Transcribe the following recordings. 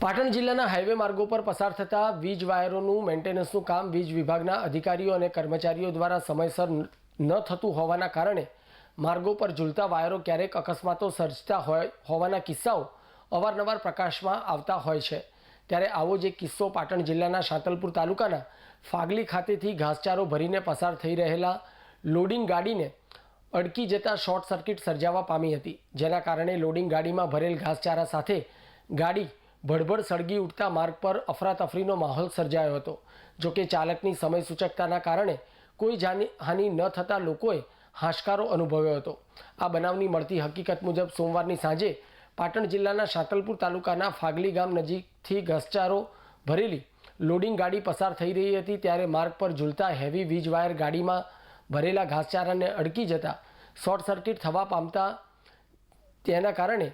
પાટણ જિલ્લાના હાઈવે માર્ગો પર પસાર થતા વીજ વાયરોનું મેન્ટેનન્સનું કામ વીજ વિભાગના અધિકારીઓ અને કર્મચારીઓ દ્વારા સમયસર ન થતું હોવાના કારણે માર્ગો પર ઝૂલતા વાયરો ક્યારેક અકસ્માતો સર્જતા હોય હોવાના કિસ્સાઓ અવારનવાર પ્રકાશમાં આવતા હોય છે. ત્યારે આવો જ એક કિસ્સો પાટણ જિલ્લાના શાંતલપુર તાલુકાના ફાગલી ખાતેથી ઘાસચારો ભરીને પસાર થઈ રહેલા લોડિંગ ગાડીને અડકી જતા શોર્ટ સર્કિટ સર્જાવા પામી હતી. જેના કારણે લોડિંગ ગાડીમાં ભરેલ ઘાસચારા સાથે ગાડી ભડભડ સળગી ઉઠતા માર્ગ પર અફરાતફરીનો માહોલ સર્જાયો હતો. જોકે ચાલકની સમય સૂચકતાના કારણે કોઈ હાનિ ન થતાં લોકોએ હાશકારો અનુભવ્યો હતો. આ બનાવની મળતી હકીકત મુજબ સોમવારની સાંજે પાટણ જિલ્લાના શાંતલપુર તાલુકાના ફાગલી ગામ નજીકથી ઘસચારો ભરેલી લોડિંગ ગાડી પસાર થઈ રહી હતી ત્યારે માર્ગ પર ઝૂલતા હેવી વીજ વાયર ગાડીમાં ભરેલા ઘાસચારાને અડકી જતા શોર્ટ સર્કિટ થવા પામતા તેના કારણે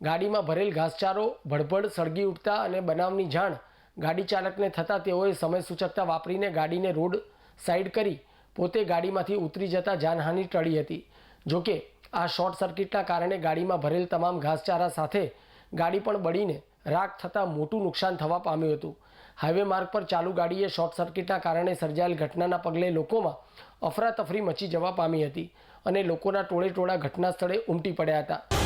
ગાડીમાં ભરેલ ઘાસચારો, ભડભડ, સળગી ઉઠતા અને બનાવની જાણ ગાડી ચાલકને થતાં તેઓએ સમય સૂચકતા વાપરીને ગાડીને રોડ સાઈડ કરી પોતે ગાડીમાંથી ઉતરી જતા જાનહાનિ ટળી હતી. જોકે, આ શોર્ટ સર્કિટના કારણે ગાડીમાં ભરેલ તમામ ઘાસચારા સાથે ગાડી પણ બળીને રાખ થતાં મોટું નુકસાન થવા પામ્યું હતું. હાઈવે માર્ગ પર ચાલુ ગાડીએ શોર્ટ સર્કિટના કારણે સર્જાયેલ ઘટનાના પગલે લોકોમાં અફરાતફરી મચી જવા પામી હતી અને લોકોના ટોળે ટોળા ઘટના સ્થળે ઉમટી પડ્યા હતા.